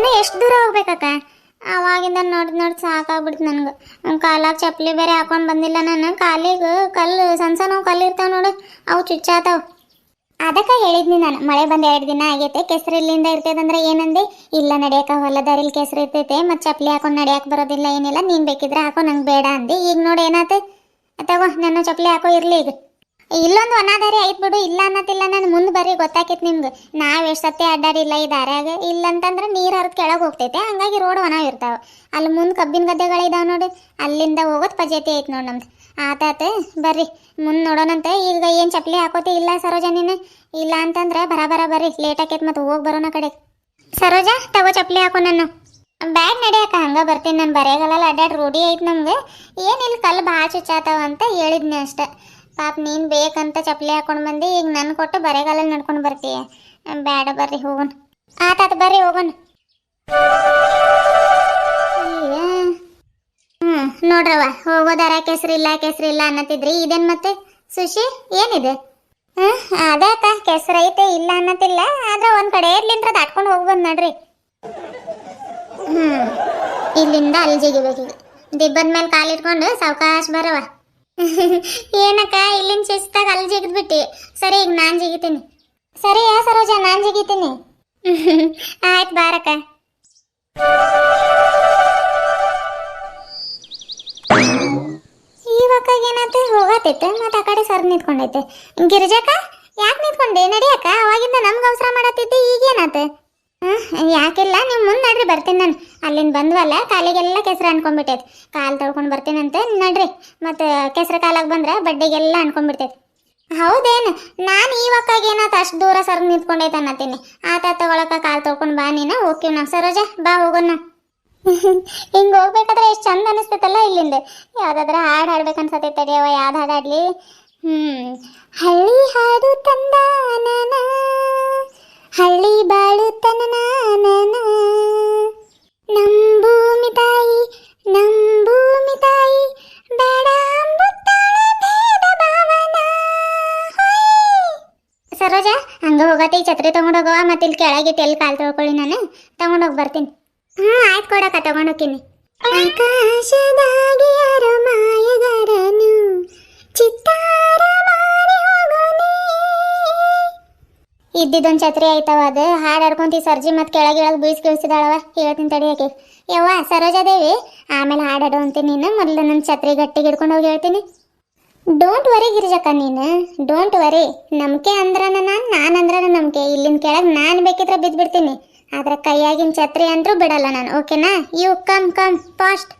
ಇನ್ನು ಎಷ್ಟು ದೂರ ಹೋಗ್ಬೇಕಕ್ಕ? ಅವಾಗಿಂದ ನೋಡಿ ನೋಡಿ ಸಾಕಾಗ್ಬಿಡ್ತು ನನಗೆ. ಕಾಲಾಗ ಚಪ್ಪಲಿ ಬೇರೆ ಹಾಕೊಂಡು ಬಂದಿಲ್ಲ ನಾನು. ಕಾಲಿಗೆ ಕಲ್ಲು ಸಣ್ಣ ಸಣ್ಣ ಕಲ್ಲು ಇರ್ತಾವ ನೋಡು. ಅವು ಚುಚ್ಚಾತಾವ. ಅದಕ್ಕೆ ಹೇಳಿದ್ನಿ ನಾನು. ಮಳೆ ಬಂದು ಎರಡು ದಿನ ಆಗೈತೆ. ಕೆಸರು ಇಲ್ಲಿಂದ ಇರ್ತೈದಂದ್ರೆ ಏನಂದೆ? ಇಲ್ಲ ನಡೆಯಕ್ಕೆ ಹೊಲದಾರಿಲಿ ಕೆಸರು ಇರ್ತೈತೆ. ಮತ್ತು ಚಪ್ಪಲಿ ಹಾಕೊಂಡು ನಡಿಯಕ್ಕೆ ಬರೋದಿಲ್ಲ ಏನಿಲ್ಲ. ನೀನು ಬೇಕಿದ್ರೆ ಹಾಕೋ. ನಂಗೆ ಬೇಡ ಅಂದೆ. ಈಗ ನೋಡಿ ಏನಾತ ತಗೋ, ನನ್ನ ಚಪ್ಪಲಿ ಹಾಕೋ, ಇರಲಿ ಈಗ. ಇಲ್ಲೊಂದು ಅನಾದಾರಿ ಆಯ್ತು ಬಿಡು, ಇಲ್ಲ ಅನ್ನತ್ತಿಲ್ಲ ನಾನು ಮುಂದೆ ಬರ್ರಿ, ಗೊತ್ತಾಕೈತಿ ನಿಮ್ಗೆ. ನಾವು ಎಷ್ಟು ಸತಿ ಅಡ್ಡಾಡಿಲ್ಲ ಈ ದಾರ್ಯಾಗ. ಇಲ್ಲ ಅಂತಂದ್ರೆ ನೀರು ಹರಿದು ಕೆಳಗೆ ಹೋಗ್ತೈತೆ, ಹಂಗಾಗಿ ರೋಡ್ ಒಣ ಇರ್ತಾವ. ಅಲ್ಲಿ ಮುಂದೆ ಕಬ್ಬಿನ ಗದ್ದೆಗಳಿದಾವೆ ನೋಡಿ, ಅಲ್ಲಿಂದ ಹೋಗೋದು ಪಜೇತಿ ಐತೆ ನೋಡಿ ನಮ್ದು. ಆತಾತ ಬರ್ರಿ. ಮುಂದೆ ನೋಡೋಣಂತ, ಈಗ ಏನು ಚಪ್ಪಲಿ ಹಾಕೋತಿ? ಇಲ್ಲ ಸರೋಜ ನೀನು? ಇಲ್ಲ ಅಂತಂದ್ರೆ ಬರ ಬರ ಬರ್ರಿ ಲೇಟ್ ಆಕೈತೆ ಮತ್ತೆ ಹೋಗಿ ಬರೋಣ ಕಡೆ. ಸರೋಜ, ತಗೋ ಚಪ್ಪಲಿ ಹಾಕೋ ನಾನು ಬ್ಯಾಡ್ ನಡೆಯಕ್ಕೆ ಹಂಗೆ ಬರ್ತೀನಿ ನಾನು ಬರೆಯಾಗಲ್ಲ ಅಡ್ಡಾಡ್ ರೂಢಿ ಐತೆ ನಮ್ಗೆ. ಏನಿಲ್ಲ ಕಲ್ಲು ಭಾಳ ಚುಚ್ಚಾತಾವ ಅಂತ ಹೇಳಿದ್ನಿ ಅಷ್ಟೆ. ಪಾಪ ನೀನು ಬೇಕಂತ ಚಪ್ಪಲಿ ಹಾಕೊಂಡು ಬಂದು, ಈಗ ನನ್ನ ಕೊಟ್ಟು ಬರೆಗಾಲಲ್ಲಿ ನಡ್ಕೊಂಡು ಬರ್ತೀಯ? ಬೇಡ ಬರ್ರಿ ಹೋಗೋಣ ಆತಾತ ಬರ್ರಿ ಹೋಗೋಣ ಹ್ಞೂ ನೋಡ್ರವ ಹೋಗೋದಾರ ಕೆಸ್ರಿಲ್ಲ ಕೆಸ್ರಿಲ್ಲ ಅನ್ನತ್ತಿದ್ರಿ ಇದೇನು ಮತ್ತೆ? ಸುಶಿ, ಏನಿದೆ? ಹ್ಞೂ ಅದಕ್ಕ ಕೆಸ್ರೈತೆ ಇಲ್ಲ ಅನ್ನತ್ತಿಲ್ಲ ಆದ್ರೆ ಒಂದು ಕಡೆ ಇರ್ಲಿಂದ್ರ ದಾಟ್ಕೊಂಡು ಹೋಗ್ಬೋದು ನೋಡ್ರಿ. ಹ್ಞೂ ಇಲ್ಲಿಂದ ಅಲ್ಲಿ ಜಿಗಿಬೇಕು ಈಗ ದಿಬ್ಬದ ಮೇಲೆ ಕಾಲಿಟ್ಕೊಂಡು ಸಾವಕಾಶ ಬರವ ಏನಕ್ಕ, ಇಲ್ಲಿನ ಶಿಸ್ತಾಗ ಅಲ್ಲಿ ಜಿಗಿದ್ಬಿಟ್ಟಿ. ಸರಿ, ಈಗ ನಾನು ಜಿಗಿತೀನಿ. ಸರಿ ಯಾ ಸರೋಜ, ನಾನು ಜಿಗಿತೀನಿ. ಆಯ್ತು, ಬಾರಕ್ಕ. ಇವಾಗ ಏನಾಯ್ತು? ಹೋಗತ್ತೈತೆ, ಮತ್ತೆ ಆ ಕಡೆ ಸರ್ ನಿಂತ್ಕೊಂಡೈತೆ. ಗಿರಿಜಕ್ಕ, ಯಾಕೆ ನಿಂತ್ಕೊಂಡೆ? ನಡಿಯಕ್ಕ, ಅವಾಗಿಂದ ನಮ್ಗೆ ಅವಸರ ಮಾಡತ್ತಿದ್ದೆ ಈಗೇನಾತ ಯಾಕಿಲ್ಲ, ನೀವು ಮುಂದೆ ನಡ್ರಿ, ಬರ್ತೀನಿ ನಾನು. ಅಲ್ಲಿಂದ ಬಂದ್ವಲ್ಲ, ಕಾಲಿಗೆಲ್ಲ ಕೆಸರು ಅನ್ಕೊಂಡ್ಬಿಟ್ಟೈತೆ. ಕಾಲು ತೊಳ್ಕೊಂಡು ಬರ್ತೀನಂತೆ, ನಡ್ರಿ. ಮತ್ತು ಕೆಸರು ಕಾಲಾಗ ಬಂದ್ರೆ ಬಡ್ಡಿಗೆಲ್ಲ ಅನ್ಕೊಂಡ್ಬಿಡ್ತೈತೆ. ಹೌದೇನು? ನಾನು ಇವಾಗ ಏನಾತ ಅಷ್ಟು ದೂರ ಸರ್ ನಿಂತ್ಕೊಂಡೈತೆ ಅನ್ನತ್ತೀನಿ. ಆತ ತಗೊಳಕ ಕಾಲು ತೊಳ್ಕೊಂಡು ಬಾ ನೀನು ಹೋಗ್ತೀವಿ ನಾವು ಸರೋಜ, ಬಾ ಹೋಗೋಣ. ಹಿಂಗೆ ಹೋಗ್ಬೇಕಾದ್ರೆ ಎಷ್ಟು ಚಂದ ಅನಿಸ್ತೈತಲ್ಲ ಇಲ್ಲಿಂದ. ಯಾವುದಾದ್ರೆ ಹಾಡು ಹಾಡ್ಬೇಕು ರೀ ಅವ ಯಾವ್ದು ಹಾಡು ಹ್ಮ್. ಹಳ್ಳಿ ಹಾಡು ತಂದ ಹಳ್ಳಿ ಬಾಳು ತನನ ನಮ್ ಭೂಮಿ ತಾಯಿ, ನಮ್ ಭೂಮಿ ತಾಯಿ, ಬೇಡ. ಸರೋಜ, ಹಂಗ ಹೋಗತ್ತೆ ಈ ಛತ್ರಿ ತಗೊಂಡೋಗವ ಮತ್ತೆ ಇಲ್ಲಿ ಕೆಳಗಿಟ್ಟು ಎಲ್ಲಿ ಕಾಲು ತೊಳ್ಕೊಳ್ಳಿ ನಾನು. ತಗೊಂಡೋಗಿ ಬರ್ತೀನಿ. ಹ್ಞೂ ಆಯ್ತು ಕೊಡಕ್ಕ ತಗೊಂಡೋಗ್ತೀನಿ ಆಕಾಶದಾಗಿ ಯಾರೋ ಮಾಯಗಾರನು ಚಿತ್ತಾರ ಇದ್ದಿದ್ದೊಂದು ಛತ್ರಿ ಆಯ್ತವ ಅದು. ಹಾಡು ಹಾಡ್ಕೊಂತ ಸರ್ಜಿ ಮತ್ತೆ ಕೆಳಗಿಳಗೆ ಬೀಸ್ ಕಿಳಿಸಿದಾಳವ ಹೇಳ್ತೀನಿ ತಡಿಯಕ್ಕೆ ಯವ್ವ, ಸರೋಜಾದೇವಿ, ಆಮೇಲೆ ಹಾಡಾಡು ಅಂತ ಅಂತೀನಿ ನೀನು. ಮೊದಲು ನನ್ನ ಛತ್ರಿ ಗಟ್ಟಿಗೆ ಹಿಡ್ಕೊಂಡು ಹೋಗಿ ಹೇಳ್ತೀನಿ. ಡೋಂಟ್ ವರಿ ಗಿರಿಜಕ್ಕ ನೀನು. ಡೋಂಟ್ ವರಿ ನಂಬಿಕೆ ಅಂದ್ರನ ನಾನು ನಾನು ಅಂದ್ರನ ನಂಬಿಕೆ. ಇಲ್ಲಿನ ಕೆಳಗೆ ನಾನು ಬೇಕಿದ್ರೆ ಬಿದ್ದುಬಿಡ್ತೀನಿ ಆದ್ರೆ ಕೈಯಾಗಿನ ಛತ್ರಿ ಅಂದ್ರೂ ಬಿಡಲ್ಲ ನಾನು. ಓಕೆನಾ? ಯು ಕಮ್ ಕಮ್ ಫಾಸ್ಟ್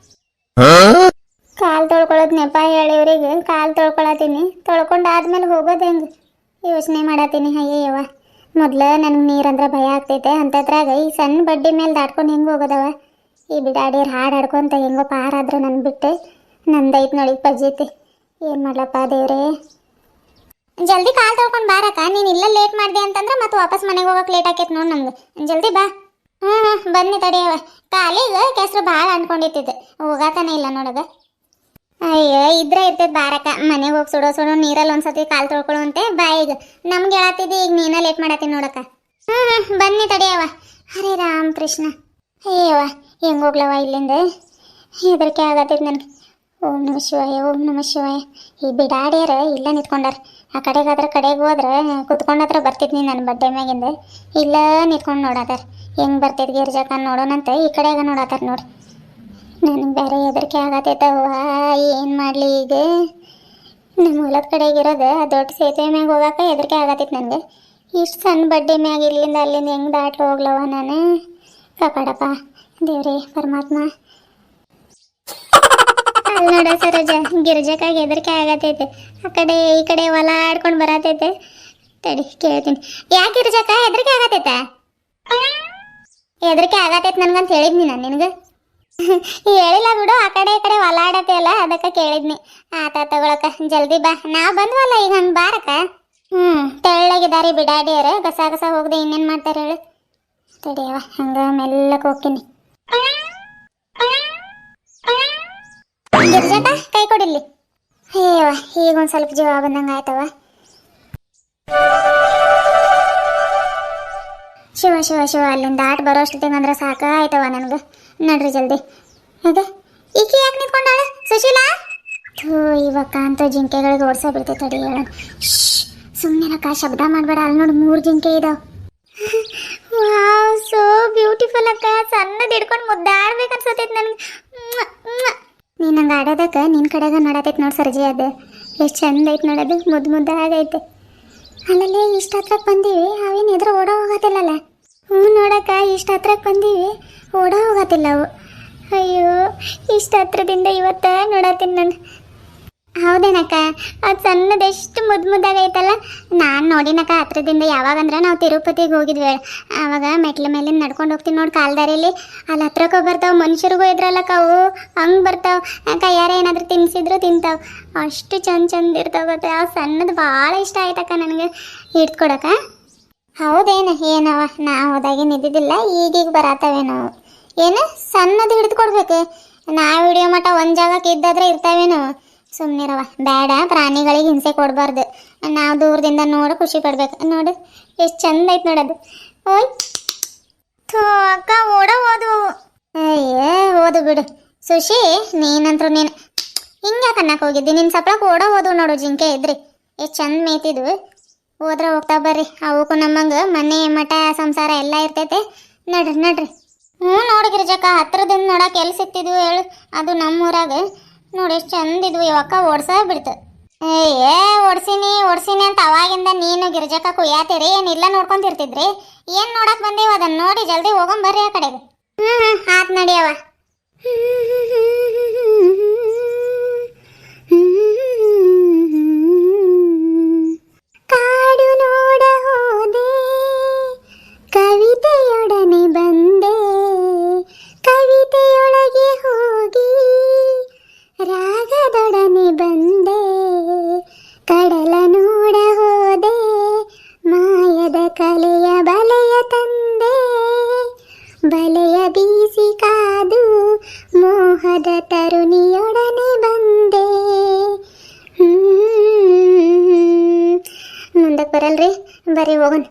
ಕಾಲು ತೊಳ್ಕೊಳ್ಳೋದು ನೆಪ ಹೇಳಿವ್ರಿಗೆ ಕಾಲು ತೊಳ್ಕೊಳತೀನಿ ತೊಳ್ಕೊಂಡು ಆದ್ಮೇಲೆ ಹೋಗೋದು ಹೆಂಗೆ? ಯೋಚನೆ ಮಾಡತ್ತೀನಿ. ಅಯ್ಯಯ್ಯವ ಮೊದ್ಲು ನನಗೆ ನೀರಂದ್ರೆ ಭಯ ಆಗ್ತೈತೆ. ಅಂತದ್ರಾಗ ಈ ಸಣ್ಣ ಬಡ್ಡಿ ಮೇಲೆ ದಾಟ್ಕೊಂಡು ಹೆಂಗೆ ಹೋಗೋದವ? ಈ ಬಿಡಾಡಿಯರ್ ಹಾಡು ಹಾಡ್ಕೊಂತ ಹೆಂಗೋ ಪಾರಾದ್ರು ನನ್ನ ಬಿಟ್ಟು ನಂದೈತೆ ನೋಡಿ ಪಜೀತಿ ಏನು ಮಾಡ್ಲಪ್ಪ ದೇವ್ರೇ? ಜಲ್ದಿ ಕಾಲ್ ತೊಳ್ಕೊಂಡು ಬಾರಕ್ಕ. ನೀನು ಇಲ್ಲ ಲೇಟ್ ಮಾಡಿದೆ ಅಂತಂದ್ರೆ ಮತ್ತೆ ವಾಪಸ್ ಮನೆಗೆ ಹೋಗಕ್ಕೆ ಲೇಟ್ ಆಕೈತೆ ನೋಡಿ ನಮ್ಗೆ ಜಲ್ದಿ ಬಾ. ಹ್ಞೂ ಹ್ಞೂ ಬನ್ನಿ ತಡಿಯವ ಕಾಲಿಗೆ ಕೆಸರು ಭಾಳ ಅಂದ್ಕೊಂಡಿತ್ತಿದ್ದೆ ಹೋಗಾತಾನೆ ಇಲ್ಲ ನೋಡದ ಅಯ್ಯೋ, ಇದ್ರೆ ಇರ್ತೈತೆ ಬಾರಕ್ಕ. ಮನೆಗೆ ಹೋಗಿ ಸುಡೋ ಸುಡೋ ನೀರಲ್ಲಿ ಒಂದ್ಸತಿ ಕಾಲು ತೊಳ್ಕೊಳ್ಳುವಂತೆ ಬಾ ಈಗ. ನಮ್ಗೆ ಹೇಳತ್ತಿದ್ದಿ ಈಗ ನೀನ ಲೇಟ್ ಮಾಡತ್ತೀನಿ ನೋಡಕ್ಕ. ಹ್ಞೂ ಹ್ಞೂ ಬನ್ನಿ ತಡಿಯವ ಹರೇ ರಾಮ್ ಕೃಷ್ಣ. ಅಯ್ಯವ್ವ ಹೆಂಗೆ ಹೋಗ್ಲವ ಇಲ್ಲಿಂದ? ಹೆದರಿಕೆ ಆಗತ್ತೈತೆ ನನಗೆ. ಓಂ ನಮ ಶಿವಾಯ, ಓಂ ನಮ ಶಿವಾಯ. ಈ ಬಿಡಾಡ್ಯಾರ ಇಲ್ಲ ನಿಂತ್ಕೊಂಡಾರ. ಆ ಕಡೆಗಾದ್ರ ಕಡೆಗೆ ಹೋದ್ರೆ ಕುತ್ಕೊಂಡತ್ರ ಬರ್ತಿದ್ನಿ ನನ್ನ ಬಡ್ಡೆ ಮ್ಯಾಗಿಂದ. ಇಲ್ಲ ನಿಂತ್ಕೊಂಡು ನೋಡತ್ತಾರ ಹೆಂಗೆ ಬರ್ತೈತೆ ನೋಡೋಣ ನೋಡೋಣಂತ ಈ ಕಡೆಗ ನೋಡತ್ತಾರ ನೋಡಿ. ನನಗೆ ಬೇರೆ ಹೆದರಿಕೆ ಆಗತ್ತೈತವ್ವ ಏನು ಮಾಡಲಿ ಈಗ? ನಮ್ಮ ಹೊಲದ ಕಡೆಗಿರೋದು ಆ ದೊಡ್ಡ ಸೇತುವೆ ಮ್ಯಾಗ ಹೋಗಾಕ ಹೆದರಿಕೆ ಆಗತ್ತೈತೆ ನನಗೆ. ಇಷ್ಟು ಸಣ್ಣ ಬಡ್ಡಿ ಮ್ಯಾಗ ಇಲ್ಲಿಂದ ಅಲ್ಲಿಂದ ಹೆಂಗೆ ದಾಟಿ ಹೋಗ್ಲವ ನಾನು? ಕಾಪಾಡಪ್ಪ. ದೇವ್ರಿ, ಪರಮಾತ್ಮ. ಅಲ್ಲಿ ನೋಡ ಸರೋಜ, ಗಿರ್ಜಕ್ಕಾಗಿ ಹೆದರಿಕೆ ಆಗತೈತೆ ಆ ಕಡೆ, ಈ ಕಡೆ ಹೊಲ ಆಡ್ಕೊಂಡು ಬರತೈತೆ ತಡಿ, ಕೇಳ್ತೀನಿ. ಯಾಕೆ ಗಿರ್ಜಕ್ಕ? ಹೆದರಿಕೆ ಆಗತೈತ ಹೆದರಿಕೆ ಆಗತೈತೆ ನನಗಂತ ಹೇಳಿದ್ನಿ ನಾನು ನಿನಗೆ. ಹೇಳಿಲ್ಲ ಬಿಡು ಆ ಕಡೆ ಈ ಕಡೆ ಒಲಾಡತ್ತೆ ಅಲ್ಲ ಅದಕ್ಕೆ ಕೇಳಿದ್ನಿ. ಆತ ತಗೊಳಕ ಜಲ್ದಿ ಬಾ. ನಾ ಬಂದ್ವಲ್ಲ ಈಗ ಹಂಗೆ ಬಾರಕ ಹ್ಞೂ ತೆಳ್ಳಗಿದಾರಿ ಬಿಡಾಡಿಯರ ಗಸ ಗಸ ಹೋಗದೆ ಇನ್ನೇನ್ ಮಾಡ್ತಾರೆ ಹೇಳು? ತಡಿಯವ ಹಂಗ ಮೆಲ್ಲಕ್ಕೆ ಹೋಗ್ತೀನಿ. ಗಿರ್ಜಕ ಕೈ ಕೊಡಿಲ್ಲಿ. ಅಯ್ಯವ ಈಗ ಒಂದ್ ಸ್ವಲ್ಪ ಜೀವ ಬಂದಂಗೆ ಆಯ್ತವ ಶಿವ ಶಿವ ಶಿವ ಅಲ್ಲಿಂದ ಆಟ ಬರೋ ಅಷ್ಟೊತ್ತಿಗೆ ಅಂದ್ರೆ ಸಾಕಾಯ್ತವ ನನಗೆ. ನಡ್ರಿ ಜಲ್ದಿ. ಅದೇ ಈಕೆ ಯಾಕೆ ನಿಂತ್ಕೊಂಡಾಳ? ಸುಶೀಲಾ? ಥೂ, ಇವಾಗ ಅಂತ ಜಿಂಕೆಗಳಿಗೆ ಓಡಿಸೋ ಬಿಡ್ತೈತೆ ತಡಿ ಹೇಳ. ಸುಮ್ಮನೆ ಶಬ್ದ ಮಾಡಬೇಡ. ಅಲ್ಲಿ ನೋಡಿ, ಮೂರು ಜಿಂಕೆ ಇದಾವ. ವಾವ್ ಸೋ ಬ್ಯೂಟಿಫುಲ್ ಅಕ್ಕ. ಸಣ್ಣದ ಹಿಡ್ಕೊಂಡು ಮುದ್ದಾಡ್ಬೇಕು ಅನ್ಸತೈತೆ ನನಗೆ ನೀನು ನಂಗೆ ಆಡೋದಕ್ಕೆ ನಿನ್ನ ಕಡೆಗೆ ನೋಡತೈತೆ ನೋಡಿ ಸರ್ಜಿ ಅದು. ಎಷ್ಟು ಚಂದ ಐತೆ ನೋಡೋದು ಮುದ್ದು ಮುದ್ದಾಗೈತೆ ಅಲ್ಲಲ್ಲೇ ಇಷ್ಟ ಹತ್ರಕ್ಕೆ ಬಂದೀವಿ. ಅವೇನು ಎದುರು ಓಡೋ ಹೋಗತ್ತಿಲ್ಲಲ್ಲ? ಹ್ಞೂ ನೋಡಕ್ಕ, ಇಷ್ಟು ಹತ್ರಕ್ಕೆ ಬಂದೀವಿ. ಓಡ ಹೋಗತ್ತಿಲ್ಲ ಅವು. ಅಯ್ಯೋ, ಇಷ್ಟು ಹತ್ರದಿಂದ ಇವತ್ತ ನೋಡತ್ತೀನಿ ನಾನು. ಹೌದೇನಕ್ಕ, ಅದು ಸಣ್ಣದೆಷ್ಟು ಮುದ್ದು ಮುದ್ದಾಗೈತಲ್ಲ? ನಾನು ನೋಡಿನಕ್ಕ, ಹತ್ರದಿಂದ ಯಾವಾಗಂದ್ರೆ ನಾವು ತಿರುಪತಿಗೆ ಹೋಗಿದ್ವಿ. ಆವಾಗ ಮೆಟ್ಲ ಮೇಲೆ ನಡ್ಕೊಂಡು ಹೋಗ್ತೀನಿ ನೋಡಿ ಕಾಲ್ದಾರಿಲಿ. ಅಲ್ಲಿ ಹತ್ರಕ್ಕೆ ಬರ್ತಾವೆ, ಮನುಷ್ಯರಿಗೂ ಇದ್ರಲ್ಲಕ್ಕ ಅವು. ಹಂಗೆ ಬರ್ತಾವೆ. ಕೈಯಾರ ಏನಾದರೂ ತಿನ್ಸಿದ್ರು ತಿಂತಾವೆ. ಅಷ್ಟು ಚಂದ ಚಂದ ಇರ್ತಾವೆ ಗೊತ್ತಾ? ಆ ಸಣ್ಣದು ಭಾಳ ಇಷ್ಟ ಆಯ್ತಕ್ಕ ನನಗೆ. ಹಿಡ್ಕೊಡಕ್ಕ. ಹೌದೇನು? ಏನವ? ನಾ ಹೋದಾಗೇನು ಇದ್ದಿದ್ದಿಲ್ಲ ಈಗೀಗ ಬರತ್ತವೆ ನಾವು. ಏನು? ಸಣ್ಣದು ಹಿಡಿದು ಕೊಡ್ಬೇಕು. ನಾವು ಹಿಡಿಯೋ ಮಟ್ಟ ಒಂದು ಜಾಗಕ್ಕೆ ಇದ್ದಾದ್ರೆ ಇರ್ತಾವೇನು? ಸುಮ್ಮನಿರವ ಬೇಡ. ಪ್ರಾಣಿಗಳಿಗೆ ಹಿಂಸೆ ಕೊಡಬಾರ್ದು. ನಾವು ದೂರದಿಂದ ನೋಡಿ ಖುಷಿ ಪಡ್ಬೇಕು. ನೋಡು, ಎಷ್ಟು ಚಂದ ಐತೆ ನೋಡೋದು ಓಯ್. ಥೋ, ಅಕ್ಕ, ಓಡ ಹೋದು ಅಯ್ಯೇ, ಓದು ಬಿಡು. ಸುಶಿ, ನೀನಂತ್ರು ನೀನು ಹಿಂಗೆ ಕನ್ನಕ್ಕೆ ಹೋಗಿದ್ದಿ? ನಿನ್ನ ಸಪ್ಳಕ್ಕೆ ಓಡ ಹೋದು ನೋಡು ಜಿಂಕೆ ಇದ್ರಿ. ಎಷ್ಟು ಚಂದ ಮೇಯ್ತಿದ್ವು. ಹೋದ್ರೆ ಹೋಗ್ತಾ ಬರ್ರಿ. ಅವಕ್ಕೂ ನಮ್ಮಂಗೆ ಮನೆ, ಮಠ, ಸಂಸಾರ ಎಲ್ಲ ಇರ್ತೈತೆ. ನಡ್ರಿ ನಡ್ರಿ. ಹ್ಞೂ ನೋಡಿ ಗಿರಿಜಕ್ಕ, ಹತ್ರದಿಂದ ನೋಡಕ್ಕೆ ಎಲ್ಲಿ ಸಿಕ್ತಿದ್ವು ಹೇಳು. ಅದು ನಮ್ಮೂರಾಗ. ನೋಡಿ ಎಷ್ಟು ಚಂದ ಇದ್ವು. ಇವಕ್ಕ ಓಡ್ಸ ಬಿಡ್ತು. ಏ ಓಡ್ಸಿನಿ ಓಡ್ಸಿನಿ ಅಂತ ಅವಾಗಿಂದ ನೀನು ಗಿರಿಜಕ್ಕ ಕುಯ್ಯಾತೀರಿ. ಏನಿಲ್ಲ ನೋಡ್ಕೊಂತಿರ್ತಿದ್ರಿ. ಏನು ನೋಡಕ್ಕೆ ಬಂದೀವಿ ಅದನ್ನ ನೋಡಿ ಜಲ್ದಿ ಹೋಗೋಣ ಬರ್ರಿ ಆ ಕಡೆಗೆ. ಹ್ಞೂ ಹ್ಞೂ ಆತ್ ನಡಿಯವ ಬರಲ್ರಿ ಬರ್ರಿ ಹೋಗೋಣ.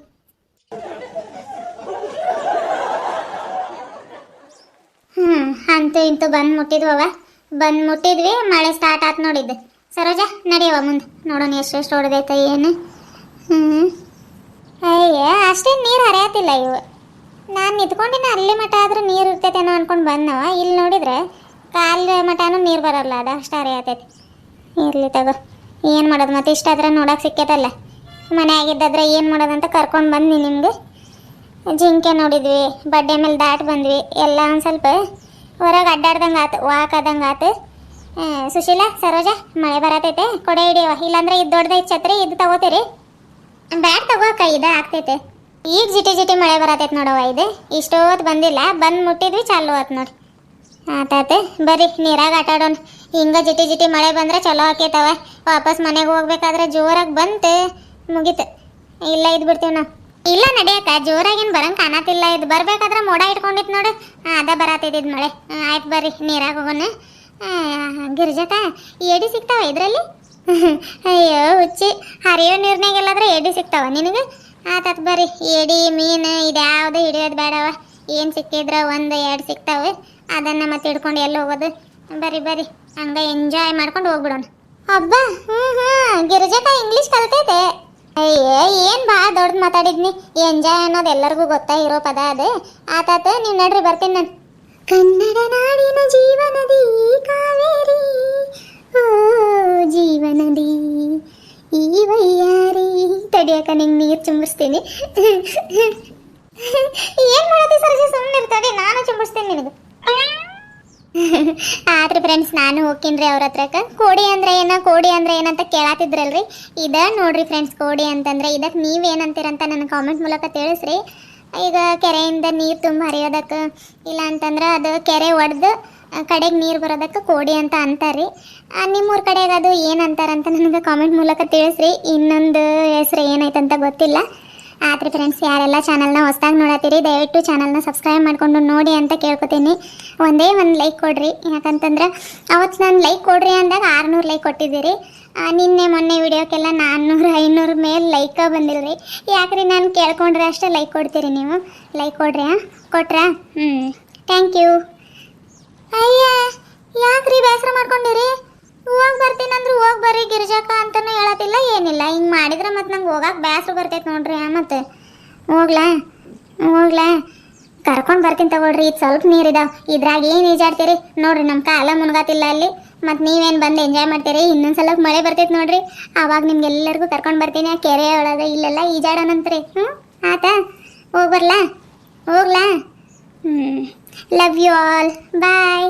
ಹ್ಞೂ ಅಂತೂ ಇಂತೂ ಬಂದು ಮುಟ್ಟಿದ್ವವ ಬಂದು ಮುಟ್ಟಿದ್ವಿ, ಮಳೆ ಸ್ಟಾರ್ಟ್ ಆತ್ ನೋಡಿದ್ದೆ. ಸರೋಜ ನಡಿಯವ ಮುಂದೆ. ನೋಡೋಣ ಎಷ್ಟೆಷ್ಟು ಹೊಡೆದೈತೆ, ಏನು. ಹ್ಞೂ ಅಯ್ಯ, ಅಷ್ಟೇನು ನೀರು ಹರಿಯತ್ತಿಲ್ಲ ಇವು. ನಾನು ನಿಂತ್ಕೊಂಡಿನ ಅಲ್ಲಿ ಮಠ ಆದ್ರೆ ನೀರು ಇರ್ತೈತೇನೋ ಅನ್ಕೊಂಡು ಬಂದವ. ಇಲ್ಲಿ ನೋಡಿದ್ರೆ ಕಾಲು ಮಠನೂ ನೀರು ಬರಲ್ಲ, ಅದು ಅಷ್ಟು ಹರಿಯತೈತಿ. ಇರಲಿ ತಗೋ. ಏನು ಮಾಡೋದು ಮತ್ತೆ? ಇಷ್ಟಾದ್ರೆ ನೋಡೋಕೆ ಸಿಕ್ಕೈತಲ್ಲ. ಮನೆ ಆಗಿದ್ದಾದ್ರೆ ಏನು ಮಾಡೋದಂತ ಕರ್ಕೊಂಡು ಬಂದ್ನಿ ನಿಮಗೆ. ಜಿಂಕೆ ನೋಡಿದ್ವಿ, ಬಡ್ಡೆ ಮೇಲೆ ದಾಟಿ ಬಂದ್ವಿ, ಎಲ್ಲ ಒಂದು ಸ್ವಲ್ಪ ಹೊರಗೆ ಅಡ್ಡಾಡ್ದಂಗೆ ಆತು ವಾಕ್ ಆದಂಗೆ ಆತು. ಸುಶೀಲ, ಸರೋಜ, ಮಳೆ ಬರತೈತೆ, ಕೊಡೆ ಹಿಡಿಯವ ಇಲ್ಲಾಂದ್ರೆ ಇದು ದೊಡ್ಡದೈತೆ ಛತ್ರಿ, ಇದು ತಗೋತೀರಿ. ಬ್ಯಾಟ್ ತಗೋಕ ಇದು ಆಗ್ತೈತೆ. ಈಗ ಜಿಟಿ ಜಿಟಿ ಮಳೆ ಬರತೈತೆ ನೋಡವ್ವ ಇದು ಇಷ್ಟೊತ್ತು ಬಂದಿಲ್ಲ, ಬಂದು ಮುಟ್ಟಿದ್ವಿ, ಚಾಲು ಆತು ನೋಡಿ. ಆತೈತೆ ಬರ್ರಿ, ನೀರಾಗ ಆಟ ಆಡೋಣ. ಹಿಂಗ ಜಿಟಿ ಜಿಟಿ ಮಳೆ ಬಂದರೆ ಚಲೋ ಹಾಕೈತವ ವಾಪಸ್ ಮನೆಗೆ ಹೋಗ್ಬೇಕಾದ್ರೆ ಜೋರಾಗಿ ಬಂತು. ಮುಗೀತು. ಇಲ್ಲ, ಇದ್ ಬಿಡ್ತೀವಿ ನಾವು. ಇಲ್ಲ ನಡಿಯಕ್ಕ ಜೋರಾಗೇನು ಬರಂಗ್ ಕಾಣತಿಲ್ಲ. ಇದು ಬರ್ಬೇಕಾದ್ರೆ ಮೋಡ ಇಟ್ಕೊಂಡಿತ್ತು ನೋಡು. ಅದ ಬರತ್ತಿದ್ದು ಮಳೆ. ಆಯ್ತು ಬರ್ರಿ, ನೀರಾಗ ಹೋಗೋಣ. ಗಿರ್ಜಕ ಗಿರಿಜಕ್ಕ ಏಡಿ ಸಿಗ್ತಾವ ಇದರಲ್ಲಿ? ಅಯ್ಯೋ, ಹುಚ್ಚಿ. ಹರಿಯೋ ನೀರ್ನಾಗೆಲ್ಲಾದ್ರೆ ಎಡಿ ಸಿಗ್ತಾವ ನಿನಗೆ? ಆತತ್ ಬರ್ರಿ. ಏಡಿ ಮೀನು, ಇದ್ಯಾವುದು ಹಿಡಿಯೋದು ಬೇಡವ ಏನು ಸಿಕ್ಕಿದ್ರ ಒಂದು, ಎರಡು ಸಿಗ್ತಾವೆ. ಅದನ್ನ ಮತ್ತೆ ಹಿಡ್ಕೊಂಡು ಎಲ್ಲಿ ಹೋಗೋದು? ಬರ್ರಿ ಬರ್ರಿ. ಹಂಗೆ ಎಂಜಾಯ್ ಮಾಡ್ಕೊಂಡು ಹೋಗ್ಬಿಡೋಣ. ಹಬ್ಬ ಹ್ಞೂ ಹ್ಞೂ ಗಿರಿಜಕ್ಕ ಇಂಗ್ಲೀಷ್ ಕಲ್ತೈತೆ. ಅಯ್ಯೋ, ಏನು ಬಾ ದೊಡ್ಡ ಮಾತಾಡಿದ್ನಿ. ಎಂಜಾಯ್ ಅನ್ನೋದು ಎಲ್ಲರಿಗೂ ಗೊತ್ತಾ ಇರೋ ಪದ ಅದು. ಆತಾತ ನೀವು ನಡ್ರಿ, ಬರ್ತೀನಿ ನಾನು. ಕನ್ನಡ ನಾಡಿನ ಜೀವನದಿ, ಕಾವೇರಿ. ಓ, ಜೀವನದಿ, ಈ ವಯ್ಯಾರಿ. ತಡಿಯಕ ನಿಂಗೆ ನೀರು ಚುಂಬಿಸ್ತೀನಿ. ಏನು ಮಾಡೋದು ಸರ್ಜಿ ಸುಮ್ಮನೆ ಇರ್ತದೆ ನಾನು ಚುಂಬಿಸ್ತೀನಿ ನಿನಗೆ. ಆದ್ರೆ ಫ್ರೆಂಡ್ಸ್ ನಾನು ಹೋಗ್ತೀನಿ ಅವ್ರ ಹತ್ರಕ್ಕ. ಕೋಡಿ ಅಂದ್ರೆ ಏನ, ಕೋಡಿ ಅಂದ್ರೆ ಏನಂತ ಕೇಳಾತಿದ್ರಲ್ರಿ? ಇದ ನೋಡ್ರಿ ಫ್ರೆಂಡ್ಸ್ ಕೋಡಿ ಅಂತಂದ್ರೆ ಇದಕ್ಕೆ ನೀವೇನಂತೀರಂತ ನನ್ನ ಕಾಮೆಂಟ್ ಮೂಲಕ ತಿಳಿಸ್ರಿ. ಈಗ ಕೆರೆಯಿಂದ ನೀರು ತುಂಬ ಹರಿಯೋದಕ್ಕೆ ಇಲ್ಲ ಅಂತಂದ್ರೆ ಅದು ಕೆರೆ ಒಡೆದು ಕಡೆಗೆ ನೀರು ಬರೋದಕ್ಕೆ ಕೋಡಿ ಅಂತ ಅಂತಾರೆ ನಿಮ್ಮೂರ ಕಡೆಗೆ ಅದು ಏನು ಅಂತಾರಂತ ನನಗೆ ಕಾಮೆಂಟ್ ಮೂಲಕ ತಿಳಿಸ್ರಿ. ಇನ್ನೊಂದು ಹೆಸ್ರು ಏನಾಯ್ತಂತ ಗೊತ್ತಿಲ್ಲ. ಆತ್ರಿ ಫ್ರೆಂಡ್ಸ್ ಯಾರೆಲ್ಲ ಚಾನಲ್ನ ಹೊಸದಾಗಿ ನೋಡತ್ತೀರಿ, ದಯವಿಟ್ಟು ಚಾನಲ್ನ ಸಬ್ಸ್ಕ್ರೈಬ್ ಮಾಡ್ಕೊಂಡು ನೋಡಿ ಅಂತ ಕೇಳ್ಕೊತೀನಿ. ಒಂದೇ ಒಂದು ಲೈಕ್ ಕೊಡ್ರಿ. ಯಾಕಂತಂದ್ರೆ ಅವತ್ತು ನಾನು ಲೈಕ್ ಕೊಡ್ರಿ ಅಂದಾಗ ಆರುನೂರು ಲೈಕ್ ಕೊಟ್ಟಿದ್ದೀರಿ. ನಿನ್ನೆ ಮೊನ್ನೆ ವಿಡಿಯೋಕ್ಕೆಲ್ಲ ನಾನ್ನೂರು ಐನೂರು ಮೇಲೆ ಲೈಕ ಬಂದಿಲ್ರಿ. ಯಾಕ್ರಿ ನಾನು ಕೇಳ್ಕೊಂಡ್ರೆ ಅಷ್ಟೇ ಲೈಕ್ ಕೊಡ್ತೀರಿ ನೀವು? ಲೈಕ್ ಕೊಡ್ರಿ ಕೊಟ್ರಾ? ಹ್ಞೂ ಥ್ಯಾಂಕ್ ಯು ಅಯ್ಯ, ಯಾಕ್ರಿ ಬೇಸರ ಮಾಡ್ಕೊಂಡಿರಿ? ಹೋಗಿ ಬರ್ತೀನಿ ಅಂದ್ರೆ ಹೋಗಿ ಬರ್ರಿ ಗಿರ್ಜಾಕ ಅಂತಾನು ಹೇಳತ್ತಿಲ್ಲ ಏನಿಲ್ಲ. ಹಿಂಗೆ ಮಾಡಿದ್ರೆ ಮತ್ತೆ ನಂಗೆ ಹೋಗಕ್ಕೆ ಬೇಸರ ಬರ್ತೈತೆ ನೋಡ್ರಿ ಮತ್ತೆ ಹೋಗ್ಲಾ? ಹೋಗ್ಲಾ? ಕರ್ಕೊಂಡು ಬರ್ತೀನಿ ತಗೊಳ್ರಿ, ಇದು ಸ್ವಲ್ಪ ನೀರಿದಾವ ಇದ್ರಾಗ ಏನು ಈಜಾಡ್ತೀರಿ? ನೋಡ್ರಿ ನಮ್ಮ ಕಾಲ ಮುನ್ಗಾತಿಲ್ಲ ಅಲ್ಲಿ. ಮತ್ತು ನೀವೇನು ಬಂದು ಎಂಜಾಯ್ ಮಾಡ್ತೀರಿ? ಇನ್ನೊಂದು ಸಲ ಮಳೆ ಬರ್ತೈತೆ ನೋಡ್ರಿ. ಆವಾಗ ನಿಮ್ಗೆಲ್ಲರಿಗೂ ಕರ್ಕೊಂಡು ಬರ್ತೀನಿ ಕೆರೆ ಒಳಗೆ ಇಲ್ಲೆಲ್ಲ ಈಜಾಡೋಣಂತ್ರಿ. ಹ್ಞೂ ಆತಾ? ಹೋಗ್ಬರ್ಲಾ ಹೋಗ್ಲಾ? ಹ್ಞೂ ಲವ್ ಯು ಆಲ್ ಬಾಯ್